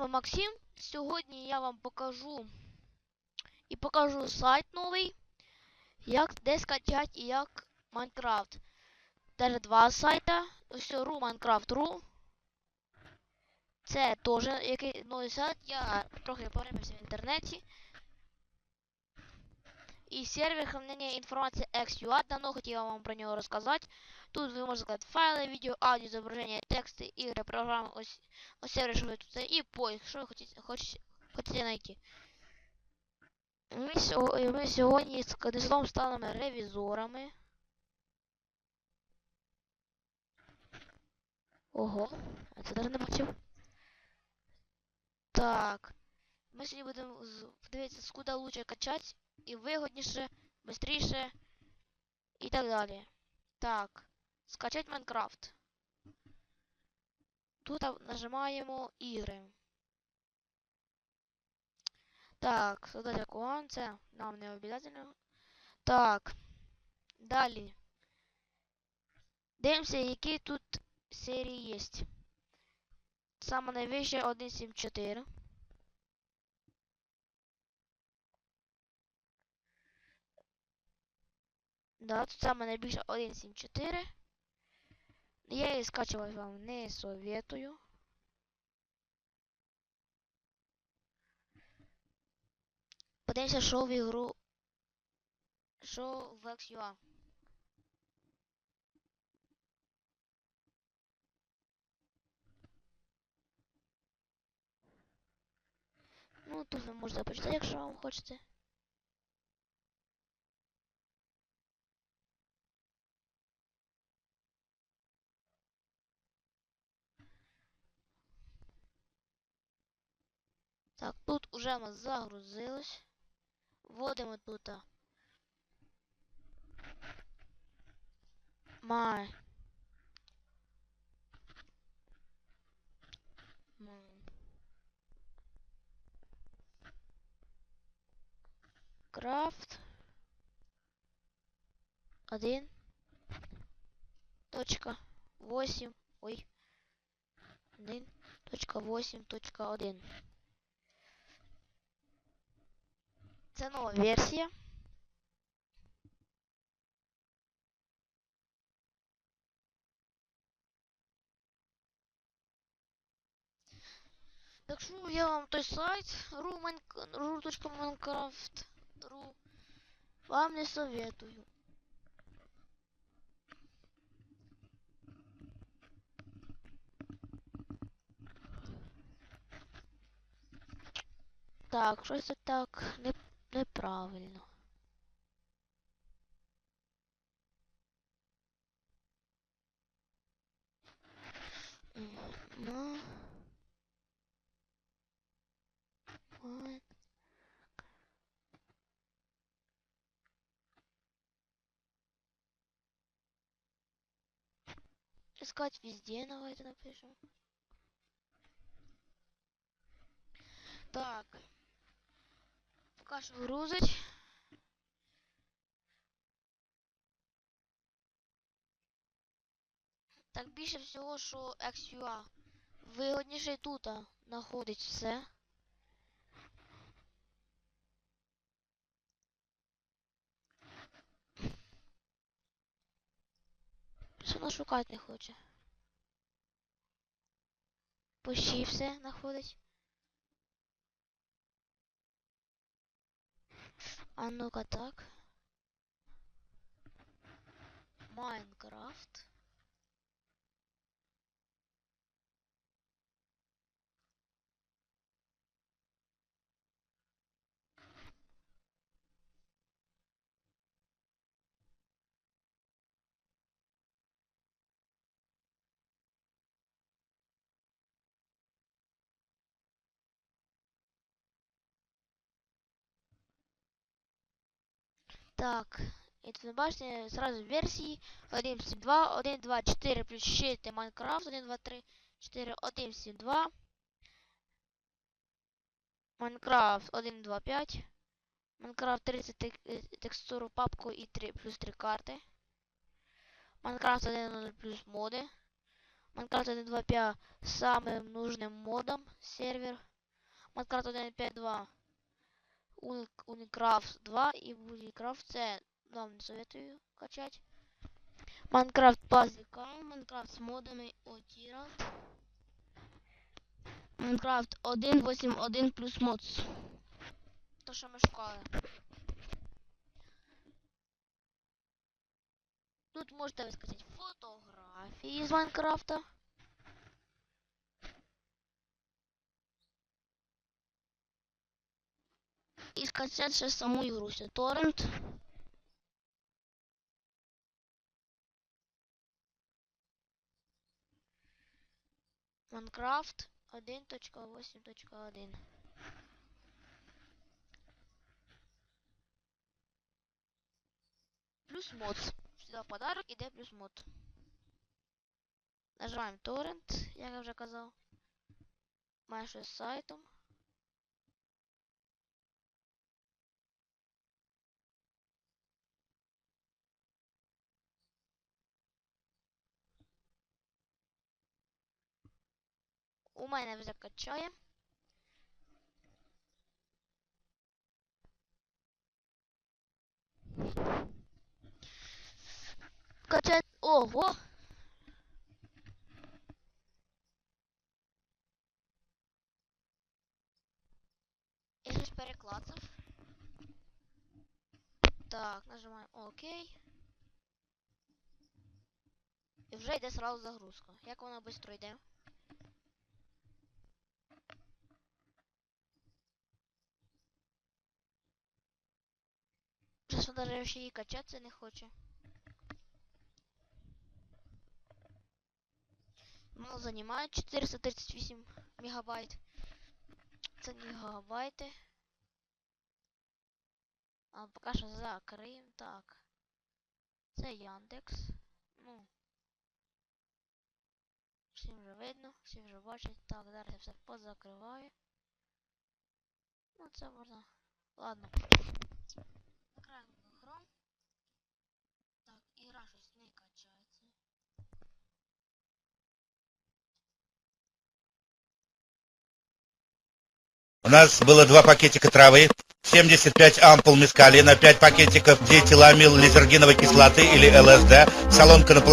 вами Максим. Сьогодні я вам покажу і покажу сайт новий, як де скачати і як Майнкрафт. Даже два сайта. Ось ру Майнкрафт.ру. Це теж який новий сайт. Я трохи поривався в інтернеті. І сервер хранення інформації XUA. Давно хотів вам про нього розказати. Тут ви можете сказати файли, відео, аудіо, зображення, тексти, ігри, програми, ось, ось сервер, що ви тут і поиск, що ви хочете, хочете, хочете знайти. Ми, ми сьогодні з Кадислом станемо ревізорами. Ого, я це навіть не бачив. Так. Ми сьогодні будемо дивитися, скуда лучше качати і вигодніше, швидше і так далі. Так. Скачать Майнкрафт. Тут нажимаємо ігри. Так, создать аккаунт, це нам не обов'язково. Так. Далі. Дивимося, які тут серії є. Саме найвище 1.7.4. Да, тут саме найбільше 1.7.4. Я її скачувати вам не советую. Подивимося, що в ігру. Що в XUA. Ну, тут ви можете почитати, якщо вам хочете. Так, тут уже у нас загрузилось. Вводимо тут. Май. Крафт. Один. Точка. Восемь. Ой. Один. Точка восемь. Точка один. Це нова версія. Так що я вам той сайт ru.minecraft.ru вам не советую. Так, щось так не неправильно. Ну. Вот. Искать везде, давайте напишем. Так. Пока грузить. Так більше всього, що XUA вигодніше тут знаходить все. Що вона шукати не хоче? Почти все знаходить. А ну-ка так. Майнкрафт. Так, тут ви бачите сразу версії 1.7.2, 1.2.4 плюс 6 Майнкрафт, 1.2.3, 4, 1.7.2. Майнкрафт 1.2.5. Майнкрафт 30 текстуру папку і 3 плюс 3 карти. Майнкрафт 1.0 плюс моди. Майнкрафт 1.2.5 самым нужным модом сервер. Майнкрафт 1.5.2. Уникрафт 2 и Уникрафт це вам советую качать. Майнкрафт Базика, Майнкрафт з модами Отіра. Майнкрафт 1.8.1 плюс модс. То, що ми шукали. Тут можете вискати фотографії з Майнкрафта. І скачати ще саму ігру. Це торрент. Майнкрафт 1.8.1 Плюс мод. Сюди в подарок іде плюс мод. Нажимаємо торрент, як я вже казав. Щось з сайтом. У мене вже качає. Качає. Ого! Я щось переклацав. Так, нажимаємо ОК. І вже йде сразу загрузка. Як вона швидко йде? Чесно, даже ще її качатися не хоче. Мало займає 438 мегабайт. Це гігабайти. А поки що закриємо. Так. Це Яндекс. Ну. Всім вже видно, всі вже бачать. Так, зараз все позакриваю. Ну це можна. Ладно. Закриваємо Chrome. Так, ігра щось не качається. У нас было два пакетика травы, 75 ампул мескалина, 5 пакетиков диэтиламил лизергиновой кислоты или ЛСД, солонка наполовину